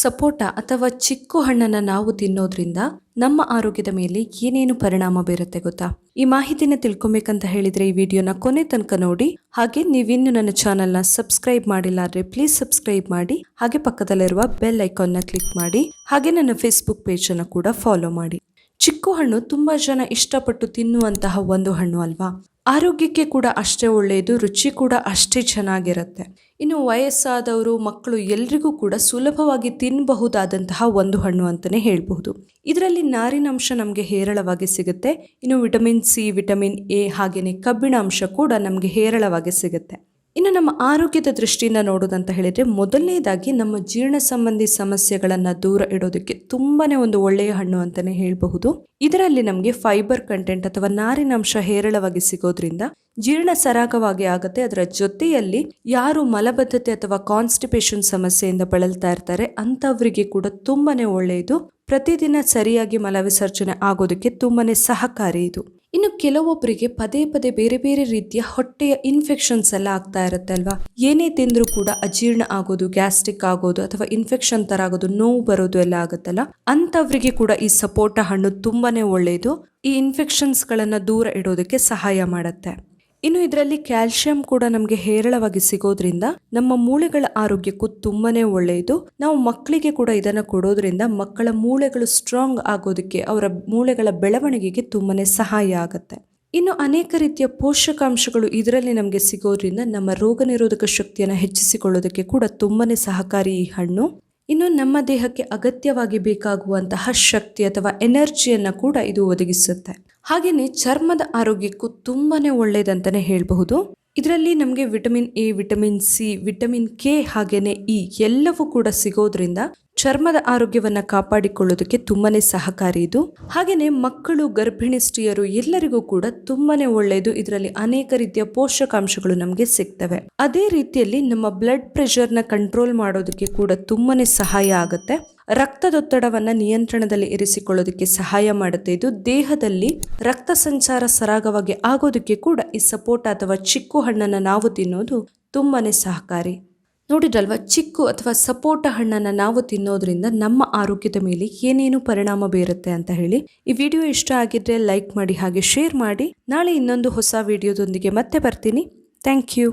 ಸಪೋಟ ಅಥವಾ ಚಿಕ್ಕು ಹಣ್ಣನ್ನು ನಾವು ತಿನ್ನೋದ್ರಿಂದ ನಮ್ಮ ಆರೋಗ್ಯದ ಮೇಲೆ ಏನೇನು ಪರಿಣಾಮ ಬೀರುತ್ತೆ ಗೊತ್ತಾ? ಈ ಮಾಹಿತಿನ ತಿಳ್ಕೊಬೇಕಂತ ಹೇಳಿದ್ರೆ ಈ ವಿಡಿಯೋನ ಕೊನೆ ತನಕ ನೋಡಿ. ಹಾಗೆ ನೀವಿನ್ನು ನನ್ನ ಚಾನೆಲ್ನ ಸಬ್ಸ್ಕ್ರೈಬ್ ಮಾಡಿಲ್ಲ ಅಂದ್ರೆ ಪ್ಲೀಸ್ ಸಬ್ಸ್ಕ್ರೈಬ್ ಮಾಡಿ. ಹಾಗೆ ಪಕ್ಕದಲ್ಲಿರುವ ಬೆಲ್ ಐಕಾನ್ನ ಕ್ಲಿಕ್ ಮಾಡಿ. ಹಾಗೆ ನನ್ನ ಫೇಸ್ಬುಕ್ ಪೇಜನ್ನು ಕೂಡ ಫಾಲೋ ಮಾಡಿ. ಚಿಕ್ಕು ಹಣ್ಣು ತುಂಬಾ ಜನ ಇಷ್ಟಪಟ್ಟು ತಿನ್ನುವಂತಹ ಒಂದು ಹಣ್ಣು ಅಲ್ವಾ? ಆರೋಗ್ಯಕ್ಕೆ ಕೂಡ ಅಷ್ಟೇ ಒಳ್ಳೆಯದು, ರುಚಿ ಕೂಡ ಅಷ್ಟೇ ಚೆನ್ನಾಗಿರುತ್ತೆ. ಇನ್ನು ವಯಸ್ಸಾದವರು, ಮಕ್ಕಳು ಎಲ್ರಿಗೂ ಕೂಡ ಸುಲಭವಾಗಿ ತಿನ್ನಬಹುದಾದಂತಹ ಒಂದು ಹಣ್ಣು ಅಂತಲೇ ಹೇಳಬಹುದು. ಇದರಲ್ಲಿ ನಾರಿನಂಶ ನಮಗೆ ಹೇರಳವಾಗಿ ಸಿಗುತ್ತೆ. ಇನ್ನು ವಿಟಮಿನ್ ಸಿ, ವಿಟಮಿನ್ ಎ ಹಾಗೆಯೇ ಕಬ್ಬಿಣ ಅಂಶ ಕೂಡ ನಮಗೆ ಹೇರಳವಾಗಿ ಸಿಗುತ್ತೆ. ಇನ್ನು ನಮ್ಮ ಆರೋಗ್ಯದ ದೃಷ್ಟಿಯಿಂದ ನೋಡೋದಂತ ಹೇಳಿದರೆ ಮೊದಲನೇದಾಗಿ ನಮ್ಮ ಜೀರ್ಣ ಸಂಬಂಧಿ ಸಮಸ್ಯೆಗಳನ್ನು ದೂರ ಇಡೋದಕ್ಕೆ ತುಂಬಾ ಒಂದು ಒಳ್ಳೆಯ ಹಣ್ಣು ಅಂತಲೇ ಹೇಳಬಹುದು. ಇದರಲ್ಲಿ ನಮಗೆ ಫೈಬರ್ ಕಂಟೆಂಟ್ ಅಥವಾ ನಾರಿನಾಂಶ ಹೇರಳವಾಗಿ ಸಿಗೋದ್ರಿಂದ ಜೀರ್ಣ ಸರಾಗವಾಗಿ ಆಗುತ್ತೆ. ಅದರ ಜೊತೆಯಲ್ಲಿ ಯಾರು ಮಲಬದ್ಧತೆ ಅಥವಾ ಕಾನ್ಸ್ಟಿಪೇಷನ್ ಸಮಸ್ಯೆಯಿಂದ ಬಳಲ್ತಾ ಇರ್ತಾರೆ ಅಂಥವರಿಗೆ ಕೂಡ ತುಂಬಾ ಒಳ್ಳೆಯದು. ಪ್ರತಿದಿನ ಸರಿಯಾಗಿ ಮಲವಿಸರ್ಜನೆ ಆಗೋದಕ್ಕೆ ತುಂಬಾ ಸಹಕಾರಿ ಇದು. ಇನ್ನು ಕೆಲವೊಬ್ಬರಿಗೆ ಪದೇ ಪದೇ ಬೇರೆ ಬೇರೆ ರೀತಿಯ ಹೊಟ್ಟೆಯ ಇನ್ಫೆಕ್ಷನ್ಸ್ ಎಲ್ಲ ಆಗ್ತಾ ಇರುತ್ತೆ ಅಲ್ವಾ ಏನೇ ತಿಂದರೂ ಕೂಡ ಅಜೀರ್ಣ ಆಗೋದು ಗ್ಯಾಸ್ಟ್ರಿಕ್ ಆಗೋದು ಅಥವಾ ಇನ್ಫೆಕ್ಷನ್ ತರ ಆಗೋದು, ನೋವು ಬರೋದು ಎಲ್ಲ ಆಗುತ್ತಲ್ಲ? ಅಂಥವ್ರಿಗೆ ಕೂಡ ಈ ಸಪೋಟ ಹಣ್ಣು ತುಂಬಾನೇ ಒಳ್ಳೆಯದು ಈ ಇನ್ಫೆಕ್ಷನ್ಸ್ ಗಳನ್ನ ದೂರ ಇಡೋದಕ್ಕೆ ಸಹಾಯ ಮಾಡುತ್ತೆ. ಇನ್ನು ಇದರಲ್ಲಿ ಕ್ಯಾಲ್ಸಿಯಂ ಕೂಡ ನಮಗೆ ಹೇರಳವಾಗಿ ಸಿಗೋದ್ರಿಂದ ನಮ್ಮ ಮೂಳೆಗಳ ಆರೋಗ್ಯಕ್ಕೂ ತುಂಬಾನೇ ಒಳ್ಳೆಯದು. ನಾವು ಮಕ್ಕಳಿಗೆ ಕೂಡ ಇದನ್ನ ಕೊಡೋದ್ರಿಂದ ಮಕ್ಕಳ ಮೂಳೆಗಳು ಸ್ಟ್ರಾಂಗ್ ಆಗೋದಕ್ಕೆ ಅವರ ಮೂಳೆಗಳ ಬೆಳವಣಿಗೆಗೆ ತುಂಬಾನೇ ಸಹಾಯ ಆಗುತ್ತೆ. ಇನ್ನು ಅನೇಕ ರೀತಿಯ ಪೋಷಕಾಂಶಗಳು ಇದರಲ್ಲಿ ನಮಗೆ ಸಿಗೋದ್ರಿಂದ ನಮ್ಮ ರೋಗ ನಿರೋಧಕ ಶಕ್ತಿಯನ್ನು ಹೆಚ್ಚಿಸಿಕೊಳ್ಳೋದಕ್ಕೆ ಕೂಡ ತುಂಬಾನೇ ಸಹಕಾರಿ ಈ ಹಣ್ಣು. ಇನ್ನು ನಮ್ಮ ದೇಹಕ್ಕೆ ಅಗತ್ಯವಾಗಿ ಬೇಕಾಗುವಂತಹ ಶಕ್ತಿ ಅಥವಾ ಎನರ್ಜಿಯನ್ನು ಕೂಡ ಇದು ಒದಗಿಸುತ್ತೆ. ಹಾಗೆಯೇ ಚರ್ಮದ ಆರೋಗ್ಯಕ್ಕೂ ತುಂಬಾನೇ ಒಳ್ಳೆಯದಂತಾನೆ ಹೇಳಬಹುದು. ಇದರಲ್ಲಿ ನಮಗೆ vitamin A, vitamin C, vitamin K ಹಾಗೇನೆ ಇ ಎಲ್ಲವೂ ಕೂಡ ಸಿಗೋದ್ರಿಂದ ಚರ್ಮದ ಆರೋಗ್ಯವನ್ನ ಕಾಪಾಡಿಕೊಳ್ಳೋದಕ್ಕೆ ತುಂಬಾ ಸಹಕಾರಿ ಇದು. ಹಾಗೇನೆ ಮಕ್ಕಳು ಗರ್ಭಿಣಿ ಸ್ತ್ರೀಯರು ಎಲ್ಲರಿಗೂ ಕೂಡ ತುಂಬಾ ಒಳ್ಳೆಯದು ಇದರಲ್ಲಿ ಅನೇಕ ರೀತಿಯ ಪೋಷಕಾಂಶಗಳು ನಮಗೆ ಸಿಗ್ತವೆ. ಅದೇ ರೀತಿಯಲ್ಲಿ ನಮ್ಮ ಬ್ಲಡ್ ಪ್ರೆಷರ್ನ ಕಂಟ್ರೋಲ್ ಮಾಡೋದಕ್ಕೆ ಕೂಡ ತುಂಬಾ ಸಹಾಯ ಆಗುತ್ತೆ. ರಕ್ತದೊತ್ತಡವನ್ನ ನಿಯಂತ್ರಣದಲ್ಲಿ ಇರಿಸಿಕೊಳ್ಳೋದಕ್ಕೆ ಸಹಾಯ ಮಾಡುತ್ತೆ. ಇದು ದೇಹದಲ್ಲಿ ರಕ್ತ ಸಂಚಾರ ಸರಾಗವಾಗಿ ಆಗೋದಕ್ಕೆ ಕೂಡ ಈ ಸಪೋಟ ಅಥವಾ ಚಿಕ್ಕು ಹಣ್ಣನ್ನು ನಾವು ತಿನ್ನೋದು ತುಂಬಾ ಸಹಕಾರಿ. ನೋಡಿದ್ರಲ್ವ, ಚಿಕ್ಕು ಅಥವಾ ಸಪೋಟ ಹಣ್ಣನ್ನು ನಾವು ತಿನ್ನೋದ್ರಿಂದ ನಮ್ಮ ಆರೋಗ್ಯದ ಮೇಲೆ ಏನೇನು ಪರಿಣಾಮ ಬೀರುತ್ತೆ ಅಂತ ಹೇಳಿ ಈ ವಿಡಿಯೋ ಇಷ್ಟ ಆಗಿದ್ರೆ ಲೈಕ್ ಮಾಡಿ ಹಾಗೆ ಶೇರ್ ಮಾಡಿ. ನಾಳೆ ಇನ್ನೊಂದು ಹೊಸ ವಿಡಿಯೋದೊಂದಿಗೆ ಮತ್ತೆ ಬರ್ತೀನಿ. Thank you.